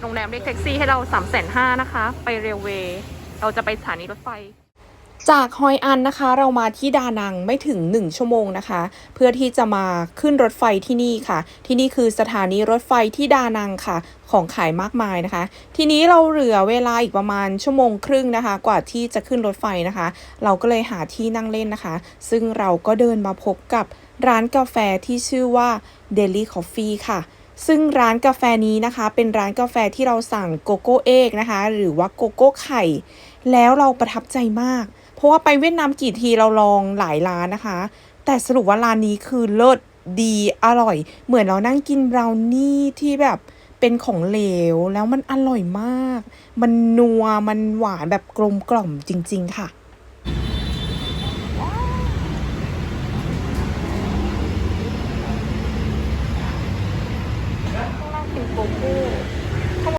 โรงแรมเรียกแท็กซี่ให้เรา3ามแสนห้านะคะ ไปเรลเวย์เราจะไปสถานีรถไฟ จากฮอยอันนะคะ เรามาที่ดานังไม่ถึง 1 ชั่วโมงนะคะ เพื่อที่จะมาขึ้นรถไฟที่นี่ค่ะ ที่นี่คือสถานีรถไฟที่ดานังค่ะ ของขายมากมายนะคะ ทีนี้เราเหลือเวลาอีกประมาณชั่วโมงครึ่งนะคะ กว่าที่จะขึ้นรถไฟนะคะ เราก็เลยหาที่นั่งเล่นนะคะ ซึ่งเราก็เดินมาพบกับร้านกาแฟที่ชื่อว่า Daily Coffee ค่ะ ซึ่งร้านกาแฟนี้นะคะ เป็นร้านกาแฟที่เราสั่งโกโก้เอกนะคะ หรือว่าโกโก้ไข่ แล้วเราประทับใจมาก เพราะว่าไปเวียดนามกี่ทีเราลองหลายร้านนะคะ แต่สรุปว่าร้านนี้คือเลิศดีอร่อย เหมือนเรานั่งกินบราวนี่ที่แบบเป็นของเหลวแล้วมันอร่อยมาก มันนัว มันหวานแบบกลมกล่อมจริง ๆ ค่ะ โกโก้